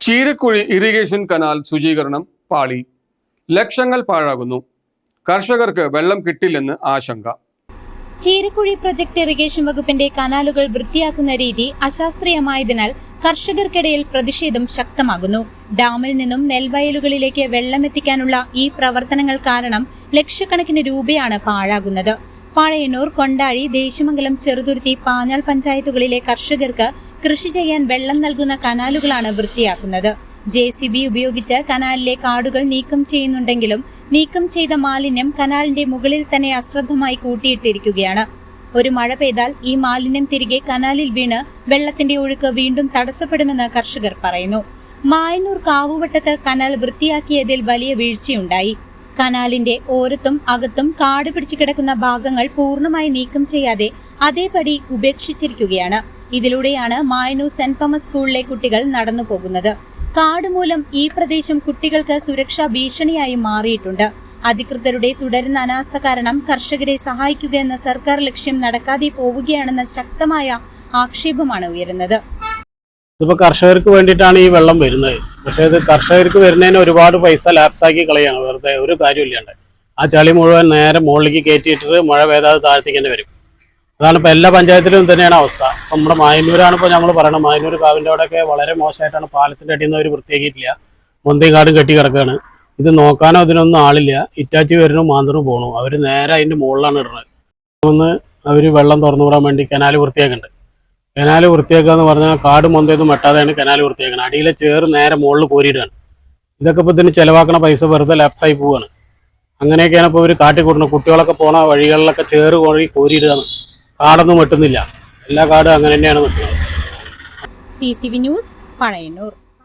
Cheerakuzhi irrigation canal ശുചീകരണം പാളി. ലക്ഷങ്ങൾ പാഴാകുന്നു. കർഷകർക്ക് വെള്ളം കിട്ടില്ലെന്ന് ആശങ്ക. ചീരക്കുഴി പ്രൊജക്ട് ഇറിഗേഷൻ വകുപ്പിന്റെ കനാലുകൾ വൃത്തിയാക്കുന്ന രീതി അശാസ്ത്രീയമായതിനാൽ കർഷകർക്കിടയിൽ പ്രതിഷേധം ശക്തമാകുന്നു. ഡാമിൽ നിന്നും നെൽവയലുകളിലേക്ക് വെള്ളമെത്തിക്കാനുള്ള ഈ പ്രവർത്തനങ്ങൾ കാരണം ലക്ഷക്കണക്കിന് രൂപയാണ് പാഴാകുന്നത്. പാഴയന്നൂർ കൊണ്ടാഴി ദേശമംഗലം ചെറുതുരുത്തി പാഞ്ഞാൾ പഞ്ചായത്തുകളിലെ കർഷകർക്ക് കൃഷി ചെയ്യാൻ വെള്ളം നൽകുന്ന കനാലുകളാണ് വൃത്തിയാക്കുന്നത്. ജെ സി ബി ഉപയോഗിച്ച് കനാലിലെ കാടുകൾ നീക്കം ചെയ്യുന്നുണ്ടെങ്കിലും നീക്കം ചെയ്ത മാലിന്യം കനാലിന്റെ മുകളിൽ തന്നെ അശ്രദ്ധമായി കൂട്ടിയിട്ടിരിക്കുകയാണ്. ഒരു മഴ പെയ്താൽ ഈ മാലിന്യം തിരികെ കനാലിൽ വീണ് വെള്ളത്തിന്റെ ഒഴുക്ക് വീണ്ടും തടസ്സപ്പെടുമെന്ന് കർഷകർ പറയുന്നു. മായന്നൂർ കാവുവട്ടത്ത് കനാൽ വൃത്തിയാക്കിയതിൽ വലിയ വീഴ്ചയുണ്ടായി. കനാലിന്റെ ഓരത്തും അകത്തും കാട് പിടിച്ചു കിടക്കുന്ന ഭാഗങ്ങൾ പൂർണമായി നീക്കം ചെയ്യാതെ അതേപടി ഉപേക്ഷിച്ചിരിക്കുകയാണ്. ഇതിലൂടെയാണ് മായനു സെന്റ് തോമസ് സ്കൂളിലെ കുട്ടികൾ നടന്നു പോകുന്നത്. കാട് മൂലം ഈ പ്രദേശം കുട്ടികൾക്ക് സുരക്ഷാ ഭീഷണിയായി മാറിയിട്ടുണ്ട്. അധികൃതരുടെ തുടരുന്ന അനാസ്ഥ കാരണം കർഷകരെ സഹായിക്കുക എന്ന സർക്കാർ ലക്ഷ്യം നടക്കാതെ പോവുകയാണെന്ന ശക്തമായ ആക്ഷേപമാണ് ഉയരുന്നത്. ഇതിപ്പോൾ കർഷകർക്ക് വേണ്ടിയിട്ടാണ് ഈ വെള്ളം വരുന്നത്. പക്ഷേ ഇത് കർഷകർക്ക് വരുന്നതിന് ഒരുപാട് പൈസ ലാപ്സാക്കി കളയാണ്. വെറുതെ ഒരു കാര്യമില്ലാണ്ട് ആ ചളി മുഴുവൻ നേരെ മുകളിലേക്ക് കയറ്റിയിട്ടിട്ട് മഴ പെയ്താതെ താഴ്ത്തിക്കേണ്ടി വരും. അതാണ് ഇപ്പോൾ എല്ലാ പഞ്ചായത്തിലും തന്നെയാണ് അവസ്ഥ. ഇപ്പം നമ്മുടെ മായന്നൂരാണ് ഇപ്പോൾ ഞങ്ങൾ പറയുന്നത് മായന്നൂർ കാവിന്റെ അവിടെയൊക്കെ വളരെ മോശമായിട്ടാണ് പാലത്തിന്റെ അടിയിൽ നിന്ന് അവർ വൃത്തിയാക്കിയിട്ടില്ല. മൊന്തയും കാടും കെട്ടി കിടക്കുകയാണ് ഇത് നോക്കാനോ അതിനൊന്നും ആളില്ല. ഇറ്റാച്ചി വരുന്നു മാന്തറും പോകണു അവർ നേരെ അതിന്റെ മുകളിലാണ് ഇടുന്നത്. ഒന്ന് അവർ വെള്ളം തുറന്നു വിടാൻ വേണ്ടി കനാല് വൃത്തിയാക്കുന്നുണ്ട്. കനാല് വൃത്തിയാക്കുക എന്ന് പറഞ്ഞാൽ കാട് മൊന്തയൊന്നും വെട്ടാതെയാണ് കനാല് വൃത്തിയാക്കുന്നത്. അടിയിലെ ചേറ് നേരെ മുകളിൽ കോരിയിടുകയാണ്. ഇതൊക്കെ ഇപ്പോൾ ഇതിന് ചിലവാക്കണ പൈസ വെറുതെ ലാപ്സായി പോവുകയാണ് അങ്ങനെയൊക്കെയാണ് ഇപ്പോൾ ഇവർ കാട്ടിക്കൂട്ടുന്നത് കുട്ടികളൊക്കെ പോണ വഴികളിലൊക്കെ ചേറ് കോഴി കോരിയിടുകയാണ്. കാടൊന്നും വെട്ടുന്നില്ല. എല്ലാ കാടും അങ്ങനെ തന്നെയാണ് വെട്ടുന്നത്. C C V news Pazhayannur.